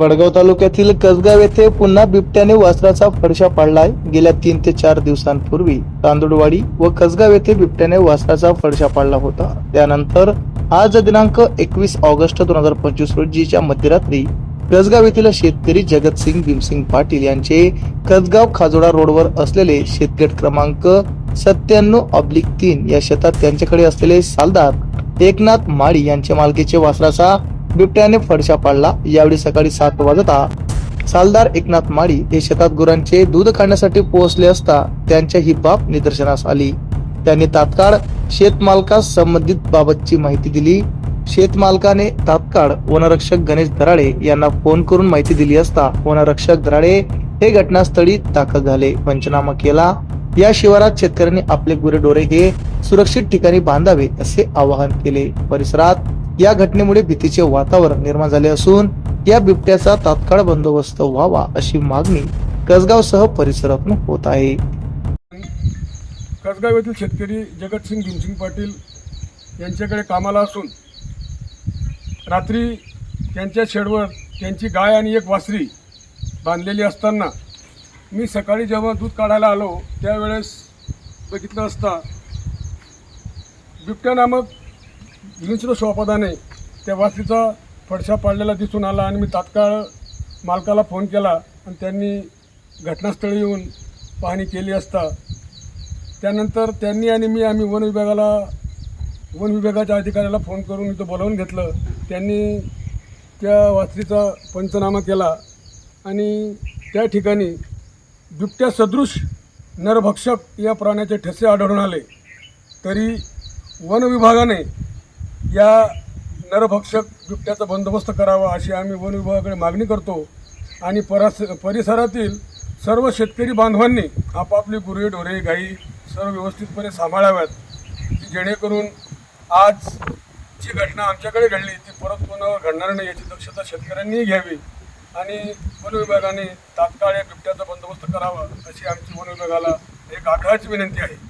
वडगाव तालुक्यातील कसगाव येथे पुन्हा बिबट्याने वासराचा फडशा पाडलाय. गेल्या तीन ते चार दिवसांपूर्वी तांदुळवाडी व कसगाव येथे बिबट्याने वासराचा फडशा पाडला होता. त्यानंतर आज दिनांक एकवीस ऑगस्ट दोन हजार पंचवीस रोजीच्या मध्यरात्री कसगाव येथील शेतकरी जगतसिंग भीमसिंग पाटील यांचे कसगाव खाजोडा रोडवर असलेले शेतगट क्रमांक सत्त्याण्णव ऑब्लिक तीन या शेतात त्यांच्याकडे असलेले सालदार एकनाथ माळी यांच्या मालकीचे वासराचा बिबट्याने फडशा पाडला. यावेळी सकाळी सात वाजता सालदार एकनाथ माळी हे शेतात गुरांचे दूध काढण्यासाठी पोहोचले असता त्यांच्या ही बाब निदर्शनास आली. त्यांनी तात्काळ शेतमालकास संबंधित बाबतची माहिती दिली. शेतमालकाने तात्काळ वनरक्षक गणेश दराडे यांना फोन करून माहिती दिली असता वनरक्षक दराडे हे घटनास्थळी दाखल झाले. पंचनामा केला. या शिवारात शेतकऱ्यांनी आपले गुरेढोरे हे सुरक्षित ठिकाणी बांधावे असे आवाहन केले. परिसरात या घटनेमुळे भीतीचे वातावरण निर्माण झाले असून या बिबट्याचा तात्काळ बंदोबस्त व्हावा अशी मागणी कसगाव सह परिसरातून होत आहे. कसगाव येथील शेतकरी जगतसिंग भीमसिंग पाटील यांच्याकडे कामाला असून रात्री त्यांच्या शेडवर त्यांची गाय आणि एक वासरी बांधलेली असताना मी सकाळी जेव्हा दूध काढायला आलो त्यावेळेस बघितलं असता बिबट्या नामक हिंस्र श्वापदाने त्या वासरीचा फडशा पाडलेला दिसून आला आणि मी तात्काळ मालकाला फोन केला आणि त्यांनी घटनास्थळी येऊन पाहणी केली असता. त्यानंतर त्यांनी आणि मी आम्ही वन विभागाला वन विभागाच्या अधिकाऱ्याला फोन करून इथं बोलावून घेतलं. त्यांनी त्या वासरीचा पंचनामा केला आणि त्या ठिकाणी बिबट्या सदृश नरभक्षक या प्राण्याचे ठसे आढळून आले. तरी वन विभागाने या नरभक्षक बिबट्याचा बंदोबस्त करावा अशी आम्ही वन विभागाकडे मागणी करतो. आणि परस परिसरातील सर्व शेतकरी बांधवांनी आपापली गुरे ढोरे गाई सर्व व्यवस्थितपणे सांभाळाव्यात. की जेणेकरून आज जी घटना आमच्याकडे घडली ती परत कोणावर घडणार नाही याची दक्षता शेतकऱ्यांनीही घ्यावी. आणि वन विभागाने तात्काळ या बिबट्याचा बंदोबस्त करावा अशी आमची वन विभागाला एक आग्रहाची विनंती आहे.